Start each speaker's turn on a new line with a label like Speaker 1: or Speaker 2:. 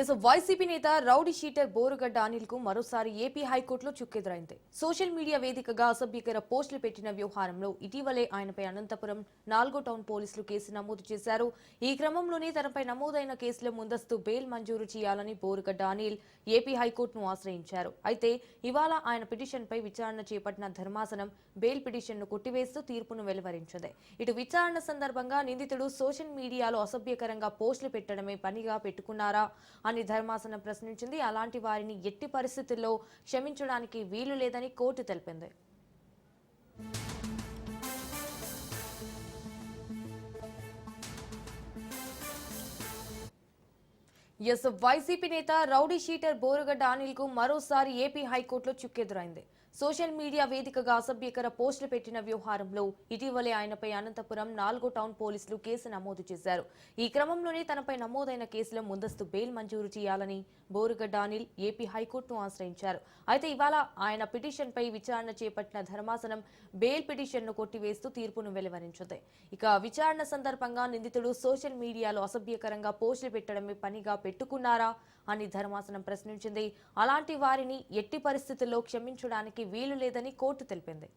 Speaker 1: Is YCP నేత rowdy sheeter Borugadda అనిల్కు మరోసారి ఏపీ హైకోర్టులో చుక్కెదురైంది. సోషల్ మీడియా వేదికగా అసభ్యకర పోస్టులు పెట్టిన వ్యవహారంలో ఇటీవలే ఆయనపై అనంతపురం నాలుగో టౌన్ పోలీసులు కేసు నమోదు చేశారు. ఈ క్రమంలోనే తనపై నమోదైన కేసులో ముందస్తు బెయిల్ మంజూరు చేయాలని బోరుగడ్డ అనిల్ ఏపీ హైకోర్టును ఆశ్రయించారు. అయితే ఇవాళ ఆయన పిటిషన్పై విచారణ చేపట్టిన ధర్మాసనం బెయిల్ పిటిషన్ను కొట్టివేస్తూ తీర్పును వెలువరించింది. ఇటు విచారణ సందర్భంగా నిందితుడు సోషల్ మీడియాలో అసభ్యకరంగా పోస్టులు పెట్టడమే పనిగా పెట్టుకున్నారా? అని ధర్మాసనం ప్రశ్నించింది. అలాంటి వారిని ఎట్టి పరిస్థితుల్లో క్షమించడానికి వీలు లేదని కోర్టు తెలిపింది. ఎస్ వైసీపీ నేత రౌడీ షీటర్ బోరుగడ్డ అనిల్కు మరోసారి ఏపీ హైకోర్టులో చుక్కెదురైంది. సోషల్ మీడియా వేదికగా అసభ్యకర పోస్టులు పెట్టిన వ్యవహారంలో ఇటీవలే ఆయనపై అనంతపురం నాలుగో టౌన్ పోలీసులు కేసు నమోదు చేశారు. ఈ క్రమంలోనే తనపై నమోదైన కేసులో ముందస్తు బెయిల్ మంజూరు చేయాలని బోరుగడ్డ అనిల్ ఏపీ హైకోర్టును ఆశ్రయించారు. అయితే ఇవాళ ఆయన పిటిషన్పై విచారణ చేపట్టిన ధర్మాసనం బెయిల్ పిటిషన్ను కొట్టివేస్తూ తీర్పును వెలువరించింది. ఇక విచారణ సందర్భంగా నిందితుడు సోషల్ మీడియాలో అసభ్యకరంగా పోస్టులు పెట్టడమే పనిగా పెట్టుకున్నారా అని ధర్మాసనం ప్రశ్నించింది. అలాంటి వారిని ఎట్టి పరిస్థితుల్లో క్షమించడానికి వీలు లేదని కోర్టు తెలిపింది.